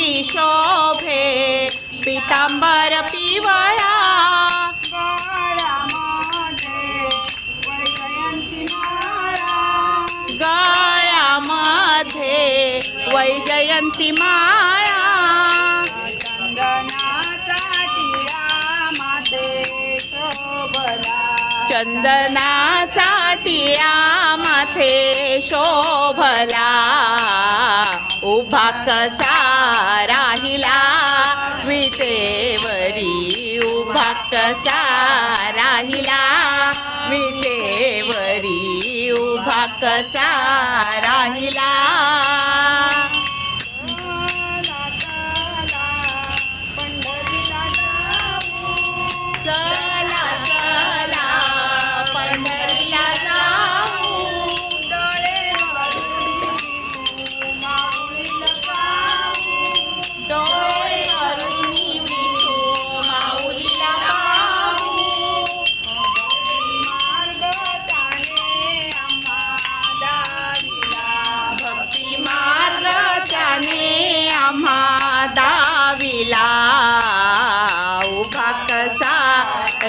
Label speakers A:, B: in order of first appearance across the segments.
A: अंगी शोभे पितांबर पिवळा. गळ्यामध्ये वैजयंती माळा. चंदनाचा टिळा माते शोभला
B: चंदनाचा टिळा माथे शोभला. उभा कसा राहिला. विटेवरी उभा कसा राहिला. विटेवरी उभा कसा राहिला.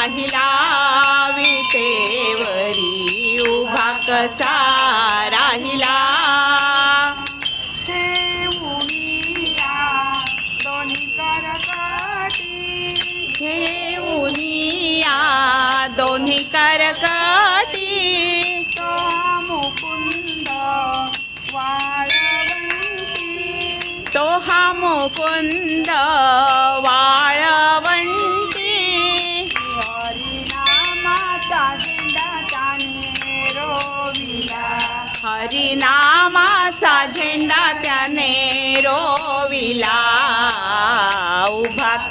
B: राहिला विटेवरी उभा कसा राहिला?
A: मुकुंद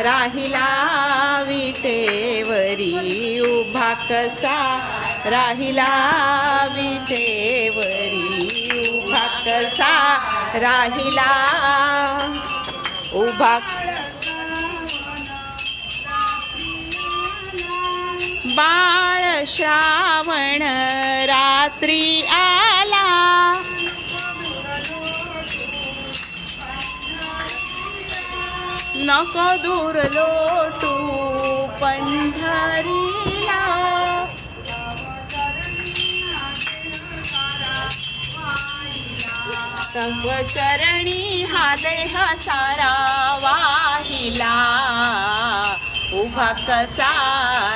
B: राहिला विटेवरी उभा कसा? राहिला विटेवरी उभा कसा? राहिला उभा बाळ श्रावण रात्री आ नको दूर लोटू पंढरीला. तव चरणी हा देह सारा वाहिला. उभा कसा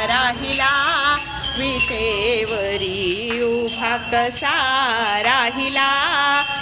B: राहिला? विटेवरी उभा कसा राहिला?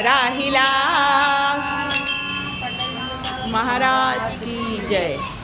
B: राहिला। महाराज की जय।